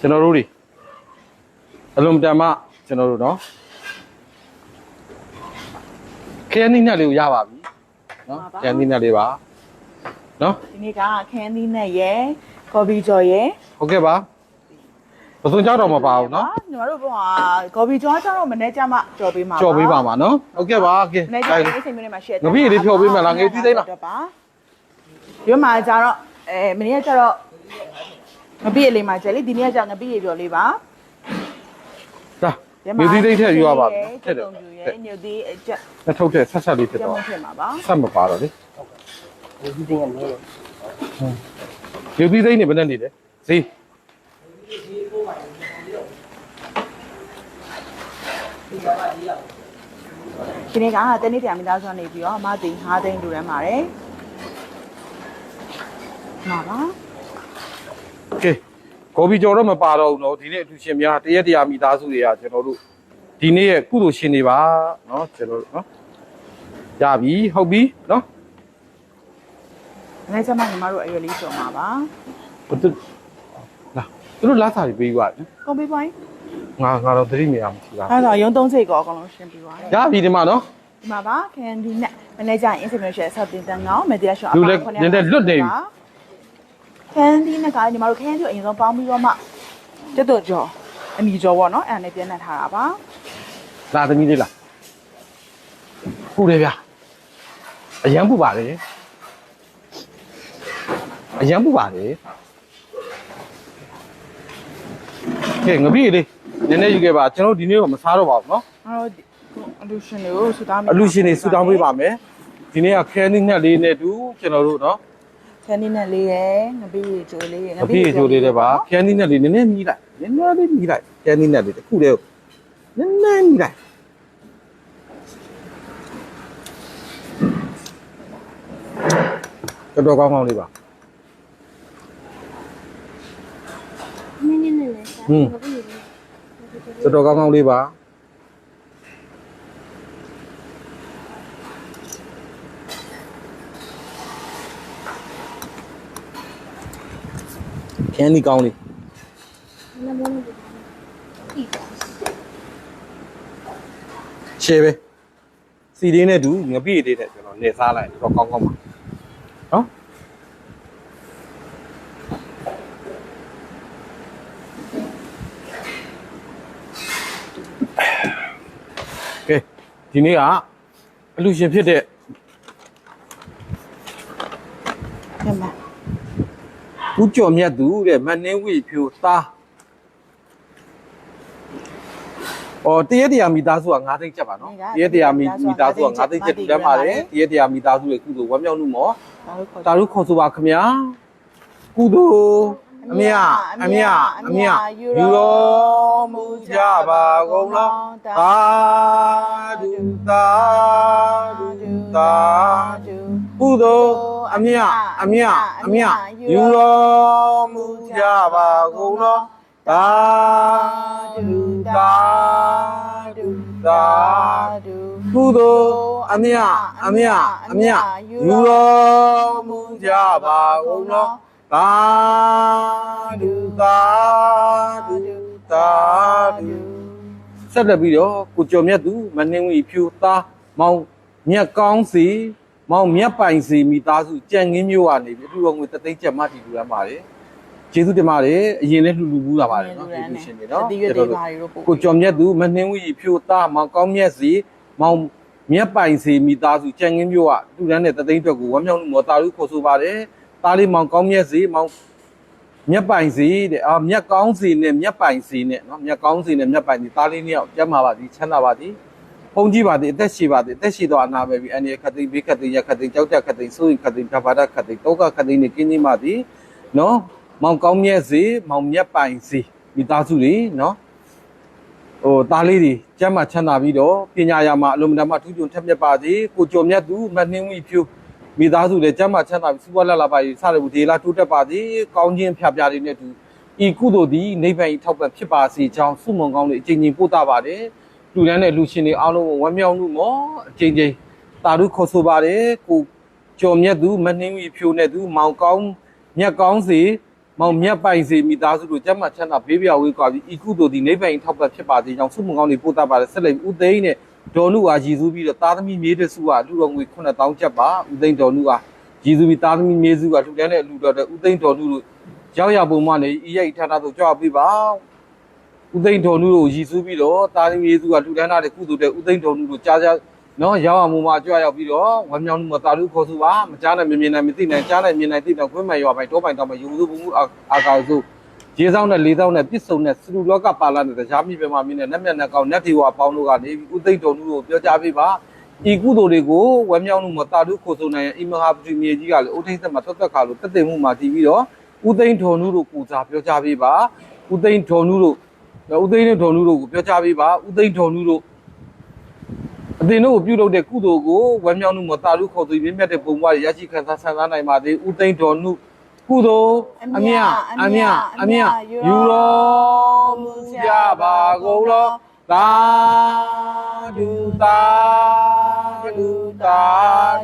ကျွန်တော်တို့တွေအလုံးတန်မှကျွန်တော်တို့နော်ခရနီနဲ့လေးကိုရပါပြီနော်ခရနီနဲ့လေးပါနော်ဒီနေ့ကခန်းသီးနဲ့ရယ်ကော်ပီကျော်ရယ်ဟုတ်ကဲ့ပါပစုံကြောက်တော့မပါဘူးနော်ညီမတို့ကကော်ပီကျော်ကျတော့မနေ့ကျမှကြော်ပေးမှာကြော်ပေးပါမှာနော်ဟုတ်ကဲ့ပါကဲမနေ့ကျဒါနေ့စိတ်မျိုးနဲ့မှာ share ငပိလေးဖြော်ပေးမယ်လားငပိသီးသိမ်းလားပါရွမှာကျတော့အဲမနေ့ကကျတော့ ငပိရလေးမှာကျလေဒီနေ့ကကျငပိရပြော်လေးပါဒါမြေသီးသိမ့်ထည့်ယူရပါမယ်ထထည့်က်တယ်တုံပြူရယ်ညိုသေးအချက်လက်ထုတ်တဲ့ဆက်ဆက်လေးဖြစ်ကျမတော့ဖြစ်မှာပါဆက်မပါတော့လေဒီတင်းကနေတယ်မြေသီးသိမ့်နေဘယ်နဲ့နေလဲဈေးဒီနေ့ကတနေ့တရားမိသားစုကနေပြီးတော့အမသိ5သိန်းလူရမ်းပါတယ်မှာပါ ကဲဂော်ဘီကျော်တော့မပါတော့ဘူးနော်ဒီနေ့အထူးရှင်များတရက်တရာမိသားစုတွေကကျွန်တော်တို့ဒီနေ့ရဲ့ကုသိုလ်ရှင်တွေပါနော်ကျွန်တော်တို့နော်ရပြီဟုတ်ပြီနော်မနေ့ကျမှညီမတို့အရွယ်လေးကျော်မှာပါဘသူလာသူတို့လာစားပြီးပြီးသွားတယ်ကွန်ပျူတာပိုင်းငါငါတော့သတိမရမှရှိပါအဲ့ဒါရုံသုံးစိတ်ကောအကုန်လုံးရှင်းပြီးသွားတယ်ရပြီဒီမှာနော်ဒီမှာပါကန်ဒီနဲ့မနေ့ကျရင် information ဆက်တင်တန်းကောင်မတရားရှော့လူလည်းနည်းနည်းလွတ်နေပြီ ကန်ဒီနဲ့ကညီမတို့ကန်ဒီကိုအရင်ဆုံးပေါင်းပြီးတော့မှတက်တော့ကျော်အမီကျော်ပေါ့နော်အဲ့ဒါနဲ့ပြန်နှက်ထားတာပါလာသမီးလေးလာပူတယ်ဗျအရန်ပူပါလေအရန်ပူပါလေကဲငပိလေးနည်းနည်းယူခဲ့ပါကျွန်တော်ဒီနေ့တော့မစားတော့ပါဘူးနော်အဲ့တော့အလူရှင်တွေကိုဆူတောင်းအလူရှင်တွေဆူတောင်းပေးပါမယ်ဒီနေ့ကခဲနည်းနဲ့လေးနဲ့တူကျွန်တော်တို့နော် ကန်ဒီနဲ့လေးရယ်ငပိရေချိုးလေးရယ်ငပိရေချိုးလေးတွေပါခဲနည်းနဲ့လေးနည်းနည်းမြည်လိုက်နည်းနည်းလေးမြည်လိုက်ခဲနည်းနဲ့လေးတစ်ခုတည်းနည်းနည်းမြည်လိုက်တော်တော်ကောင်းကောင်းလေးပါနည်းနည်းနဲ့လည်းစားဟွန်းဘာဖြစ်လဲတော်တော်ကောင်းကောင်းလေးပါ ခဲနည်းကောင်းလေးနမောလို့ဒီပါရှယ်ပဲစီလေးနဲ့တူငပိလေးနဲ့ကျွန်တော်နေစားလိုက်တော့ကောင်းကောင်းပါနော်ကဲဒီနေ့ကအလူရှင်ဖြစ်တဲ့ ပြန်ပါ ဦးကျော်မြတ်သူတဲ့မနှင်းဝေဖြိုသားအော်တရက်တရာမိသားစုက9သိန်းချက်ပါနော်တရက်တရာမိမိသားစုက9သိန်းချက်တူတတ်ပါတယ်တရက်တရာမိသားစုရဲ့ကုသိုလ်ဝမ်းမြောက်မှုမော်ဒါလို့ခေါ်တာရုခေါ်ဆိုပါခမညာကုသိုလ်အမြအမြအမြယူတော်မူကြပါကုန်လောသာဓုသာဓုသာဓု ကုသိုလ်အမြအမြအမြယူတော်မူကြပါကုန်လောသာဓုသာဓုသာဓုကုသိုလ်အမြအမြအမြယူတော်မူကြပါကုန်လောသာဓုသာဓုသာဓုဆက်လက်ပြီးတော့ကိုကျော်မြတ်သူမနှင်းဝီဖြူသားမောင်မြက်ကောင်းစီ မောင်မြက်ပိုင်စီမိသားစုကြံငင်းမျိုးကနေပြီးအထူးတော်ငွေတသိန်းကျပ်မှတည်လူရမ်းပါတယ်ကျေးဇူးတင်ပါတယ်အရင်လည်းလှူလူဘူးလာပါတယ်နော်ဒီလူရှင်တွေနော်ဒီရွက်တွေပါတွေတော့ပို့ကိုကျော်မြတ်သူမနှင်းဝီဖြိုသားမောင်ကောင်းမြတ်စီမောင်မြတ်ပိုင်စီမိသားစုကြံငင်းမျိုးကတူတန်းတဲ့တသိန်းအတွက်ကိုဝမ်းမြောက်မှုမော်တာလူခေါ်ဆိုပါတယ်သားလေးမောင်ကောင်းမြတ်စီမောင်မြတ်ပိုင်စီတဲ့အာမြတ်ကောင်းစီနဲ့မြတ်ပိုင်စီနဲ့နော်မြတ်ကောင်းစီနဲ့မြတ်ပိုင်စီသားလေးနှစ်ယောက်ကျမ်းမာပါသည်ချမ်းသာပါသည် ဘုန်းကြီးပါသည်အသက်ရှိပါသည်အသက်ရှိတော့အနာပဲပြီးအနေခတ်သိမ်းဘေးခတ်သိမ်းရခတ်သိမ်းကြောက်ကြခတ်သိမ်းစိုးရင်ခတ်သိမ်းဓဘာဒခတ်သိမ်းတောကခတ်သိမ်းနဲ့ကင်းနေပါသည်နော်မောင်ကောင်းမြတ်စီမောင်မြတ်ပိုင်စီမိသားစုတွေနော်ဟိုသားလေးတွေကျမ်းမာချမ်းသာပြီးတော့ပညာရာမှာအလုံးမတန်မှထူးချွန်ထက်မြက်ပါစေကိုကျော်မြတ်သူမနှင်းဝီဖြူမိသားစုလည်းကျမ်းမာချမ်းသာပြီးစူပွားလာလာပါရေးစရဘူးဒေလာတိုးတက်ပါစေကောင်းခြင်းဖြာပြတွေနဲ့တူဤကုသိုလ်သည်နိဗ္ဗာန်ဤထောက်ပံ့ဖြစ်ပါစေကြောင်းဆုမွန်ကောင်းတွေအချိန်ချင်းပို့တာပါတယ် လူတန်းတဲ့လူရှင်တွေအားလုံးကိုဝမ်းမြောက်မှုမောအချိန်ချင်းတာရုခေါ်ဆိုပါတယ်ကိုကျော်မြတ်သူမနှင်းဝီဖြူနဲ့သူမောင်ကောင်းမြတ်ကောင်းစီမောင်မြတ်ပိုင်စီမိသားစုတို့ကျမ်းမာချမ်းသာဘေးပြဝေးကွာပြီးဤကုသိုလ်ဒီနိဗ္ဗာန်ထောက်ပံ့ဖြစ်ပါစေကြောင်းဆုမွန်ကောင်းတွေပို့တတ်ပါတယ်ဆက်လက်ဦးသိန်းနဲ့ဒေါ်နုအားရည်စူးပြီးတော့သားသမီးမြေးတစုကလူတော်ငွေ9000ကျပ်ပါဦးသိန်းဒေါ်နုအားရည်စူးပြီးသားသမီးမြေးစုကလူတန်းနဲ့လူတော်တဲ့ဦးသိန်းဒေါ်နုတို့ရောက်ရပုံမှန်နေဤရိတ်ဌာနသို့ကြွပေးပါ ဦးသိန်းဒေါ်နုတို့ရည်စူးပြီးတော့သားသမီးမြေးစုကလူတန်းတဲ့ကုသိုလ်တဲ့ဦးသိန်းဒေါ်နုတို့ကြားကြားနော်ရောက်အောင်မှာကြွရောက်ပြီးတော့ဝမ်းမြောက်မှုမသာလူခေါ်စုပါမကြားနိုင်မမြင်နိုင်မသိနိုင်ကြားနိုင်မြင်နိုင်သိနိုင်ခွင့်မဲ့ရွာပိုင်တောပိုင်တောင်ပိုင်ယူစုပုံမှုအာကာစုရေဆောင်နဲ့လေးဆောင်နဲ့ပြစ်စုံနဲ့စလူလောကပါလာတဲ့တရားမိပြမမင်းနဲ့နက်မြတ်နဲ့ကောင်းနက်တီဝါပေါင်းတို့ကနေပြီးဥသိမ့်တော်မှုကိုပြောကြားပေးပါဤကုသိုလ်တွေကိုဝမ်းမြောက်မှုမသာလူခေါ်စုနိုင်ရင်အီမဟာပတိမြေကြီးကလည်းအိုထိတ်သက်မှာသက်သက်ခါလို့တက်တဲ့မှုမှာတည်ပြီးတော့ဥသိမ့်တော်မှုတို့ပူဇာပြောကြားပေးပါဥသိမ့်တော်မှုတို့ ဥသိမ့်နဲ့တော်မှုတို့ကိုပြောကြားပေးပါဥသိမ့်တော်မှုတို့အသင်တို့ကိုပြုလုပ်တဲ့ကုသိုလ်ကိုဝမ်းမြောက်မှုမသာလူခေါ်သူမြင့်မြတ်တဲ့ပုံပွားရရရှိခံစားဆန်းစားနိုင်ပါသေးဦးသိန်းတော်နုကုသိုလ်အမြအမြအမြယူတော်မူကြပါကုန်လောသာဓုသာ ဓုသာ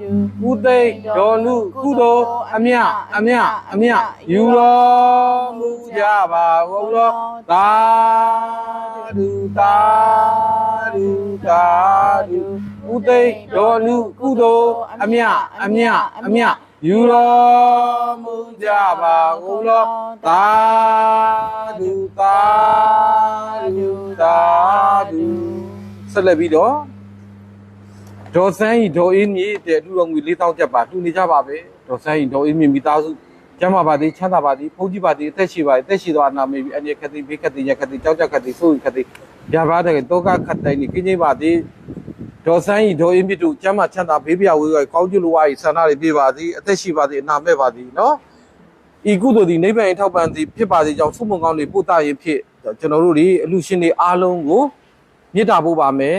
ဓုဦးသိန်းတော်နုကုသိုလ်အမြအမြအမြယူတော်မူကြပါကုန်လောသာဓုသာဓုသာဓုဦးသိန်းတော်နုကုသိုလ်အမြအမြအမြယူတော်မူကြပါကုန်လောသာဓုသာဓုသာဓုဆက်လက်ပြီးတော့ ဒေါ်ဆန်းဤဒေါ်အင်းမြေတဲ့လူတော်ငွေ4000ကျပ်ပါတူနေကြပါပဲဒေါ်ဆန်းဤဒေါ်အင်းမြေမိသားစုကျမ်းမာပါသည်ချမ်းသာပါသည်ဖုန်ကြီးပါသည်အသက်ရှိပါသည်အသက်ရှိသောအနာမေပြီးအနေခတိဘေးခတိရခတိကြောက်ကြခတိဆိုးခတိရပါတဲ့တောကခတ်တိုင်းနေကင်းကြီးပါသည်ဒေါ်ဆန်းဤဒေါ်အင်းမြေတို့ကျမ်းမာချမ်းသာဘေးပြဝေးကောင်းကျိုးလိုဝါဤဆန္ဒတွေပြပါသည်အသက်ရှိပါသည်အနာမဲ့ပါသည်နော်ဤကုသိုလ်ဒီနိဗ္ဗာန်ထောက်ပံ့သည်ဖြစ်ပါစေကြောင်းဆုမွန်ကောင်းတွေပို့တာရင်ဖြစ်ကျွန်တော်တို့ဒီအလူရှင်တွေအားလုံးကိုမေတ္တာပို့ပါမယ်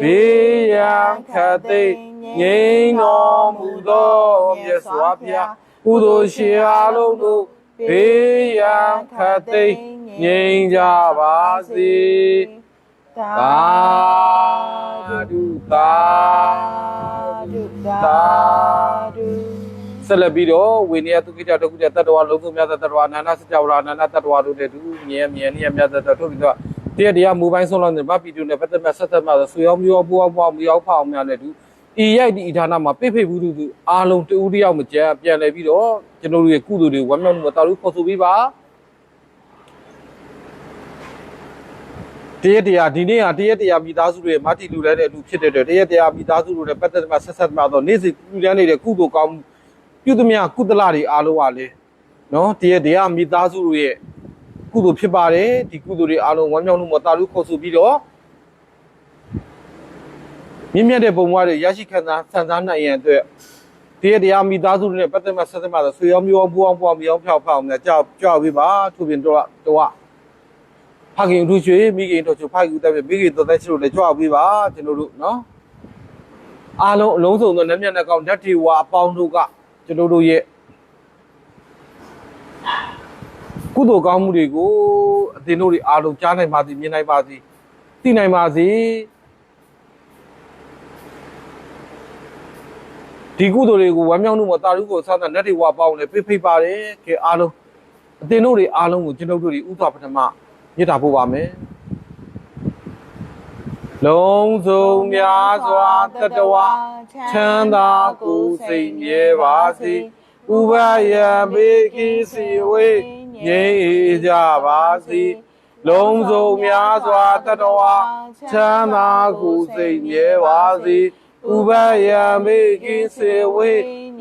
ဘေးရန်ခတ်သိမ်းငြိမ်းတော်မူသောမြတ်စွာဘုရားကုသိုလ်ရှင်အားလုံးတို့ဘေးရန်ခတ်သိမ်းငြိမ်းကြပါစေသာဓုသာဓုသာဓုဆက်လက်ပြီးတော့ဝိနည်းသုခိတတကုတတတ္တဝါလုံးစုံမြတ်တတ္တဝါအနန္တစကြဝဠာအနန္တတတ္တဝါတို့တဲ့သူမြဲမြဲနိယမြတ်တတ္တထုတ်ပြီးတော့ တရားတရားမူပိုင်းဆုံးလို့နေဗပိတုနဲ့ပတ်သက်မဲ့ဆက်သက်မဲ့ဆွေရောမျိုးပူအောင်ပူအောင်မြောက်ဖောက်များနဲ့တူဤရိုက်ဒီဌာနမှာပိဖိတ်ဘူးသူအားလုံးတူတယောက်မကြမ်းပြန်လဲပြီးတော့ကျွန်တော်တို့ရဲ့ကုသိုလ်တွေဝမ်းမြောက်မှုတာလို့ခေါ်ဆိုပြီးပါတရက်တရားဒီနေ့ဟာတရက်တရားမိသားစုတွေမာတီလူလဲတဲ့အလူဖြစ်တဲ့အတွက်တရက်တရားမိသားစုတွေနဲ့ပတ်သက်မဲ့ဆက်ဆက်မဲ့တော့နေ့စဉ်ပြုရန်နေတဲ့ကုသိုလ်ကောင်းမှုပြုသမျှကုသလတွေအားလုံးပါလေနော်တရက်တရားမိသားစုတွေရဲ့ ကုသိုလ်ဖြစ်ပါတယ်ဒီကုသိုလ်တွေအားလုံးဝမ်းမြောက်မှုမတာလို့ခေါ်ဆိုပြီးတော့မြင့်မြတ်တဲ့ပုံပွားတွေရရှိခံစားဆန်စားနိုင်ရန်အတွက်တရားတရားမိသားစုတွေနဲ့ပတ်သက်မှဆက်သက်မှဆိုဆွေရောမျိုးအောင်ပူအောင်ပူအောင်မြောင်းဖြောက်ဖောက်နဲ့ကြောက်ကြောက်ပြီးပါသူပြင်တော့တော့ဖခင်ထူရွှေမိခင်တို့ချဖခင်တက်ပြီးမိခင်တော်တဲ့ချလို့လည်းကြောက်ပြီးပါကျွန်တော်တို့နော်အားလုံးအလုံးစုံသောနတ်မြတ်နဲ့ကောင်းဓာတ်တီဝါအပေါင်းတို့ကကျွန်တော်တို့ရဲ့ ကုသိုလ်ကောင်းမှုတွေကိုအသင်တို့တွေအားလုံးကြားနိုင်ပါသည်မြင်နိုင်ပါသည်သိနိုင်ပါစေဒီကုသိုလ်တွေကိုဝမ်းမြောက်မှုမတာရုကိုစသနတ်တွေဝါပေါင်းနေဖိဖိပါတယ်ကဲအားလုံးအတင်တို့တွေအားလုံးကိုကျွန်တော်တို့တွေဥပပထမမြစ်တာပို့ပါမယ်လုံးစုံများစွာတတဝချမ်းသာကိုယ်စိတ်မြဲပါစေဥပယံဘေကိစီဝေ ငြိမ်းကြပါစေလုံးစုံများစွာတတဝချမ်းသာကိုယ်စိတ်မြဲပါစေဥပယံမေကိစေဝေ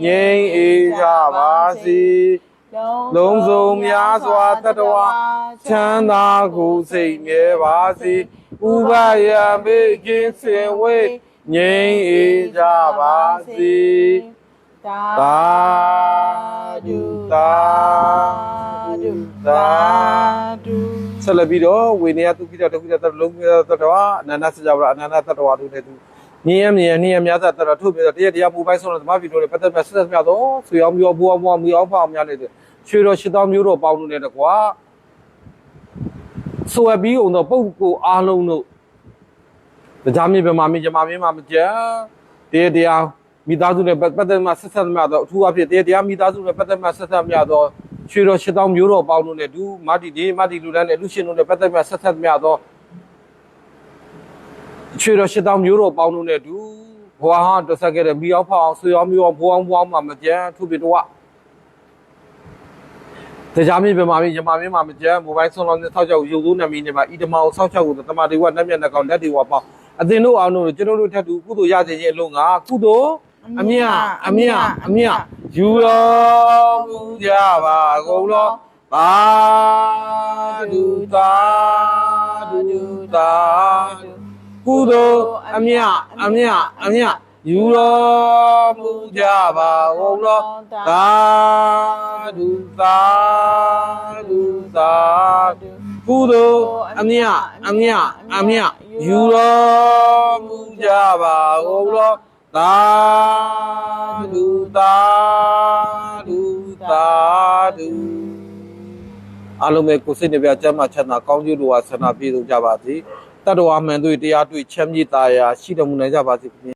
ငြိမ်းအေးကြပါစေလုံးစုံများစွာတတဝချမ်းသာကိုယ်စိတ်မြဲပါစေဥပယံမေကိစေဝေငြိမ်းအေးကြပါစေသာဓုသာ ဓုသာဓုဆက်လက်ပြီးတော့ဝေနေယသူခိတတခိတတလုံးတတဝအနန္တစကြဝဠာအနန္တတတဝတို့တဲ့သူမြင်းရမြင်းနှင်းရများသက်တရထုတ်ပြီးတော့တရတရားမူပိုင်းဆုံးတော့ဓမ္မဗီဒီယိုတွေပတ်သက်မဲ့ဆက်ဆက်များတော့ဆွေအောင်မျိုးဘူအောင်ဘူအောင်မူအောင်ဖောက်များနေတဲ့ရွှေတော်ရှစ်တောင်းမျိုးတော်ပေါင်းလို့တဲ့ကွာဆိုအပ်ပြီးအောင်တော့ပုပ်ကိုအားလုံးတို့တရားမြေပြမမင်းဂျမမင်းမမကြတရတရားမိသားစုနဲ့ပတ်သက်မဲ့ဆက်ဆက်များတော့အထူးအဖြစ်တရတရားမိသားစုနဲ့ပတ်သက်မဲ့ဆက်ဆက်များတော့ရွှေတော် ရှစ်တောင်းမျိုးတော်ပေါင်းလို့နဲ့ဒူမာတီဒီမာတီလူလန်းနဲ့လူရှင်တို့နဲ့ပတ်သက်မဲ့ဆက်ဆက်များတော့ချွေတော်ရှစ်တောင်းမျိုးတော်ပေါင်းလို့နဲ့တူဘွားဟာတဆက်ခဲ့တဲ့မိအောင်ဖောက်အောင်ဆွေအောင်မျိုးအောင်ဘွားအောင်ဘွားအောင်မှမကြမ်းသူပြတော့တရားမင်းပြမမင်းရမမင်းမှမကြမ်းမိုဘိုင်းဆုံးလောင်းနဲ့ဆောက်ချောက်ရုပ်စိုးနာမည်နဲ့မှာဣတမောင်ဆောက်ချောက်ကိုတမတေဝနတ်မြတ်နှကောင်လက်တွေဝပေါင်းအသင်တို့အောင်တို့ကျွန်တော်တို့ထက်တူကုသိုလ်ရစေခြင်းအလုံးငါကုသိုလ်အမြအမြအမြ ယူတော်မူကြပါကုန်လောပါဒုတာဒုတာဒုကုသိုလ်အမြအမြအမြယူတော်မူကြပါကုန်လောသာဓုသာဓုသာဓုကုသိုလ်အမြအမြအမြယူတော်မူကြပါကုန်လော သာဓုသာဓုသာဓုအလုံးမဲ့ကိုစိတ်နှပြကျမ်းမာချမ်းသာကောင်းကျိုးတော်ဝါဆန္ဒပြည့်စုံကြပါစေတတ္တဝါမှန်တို့တရားတွေ့ချမ်းမြေ့တာယာရှိတော်မူနိုင်ကြပါစေခင်ဗျာ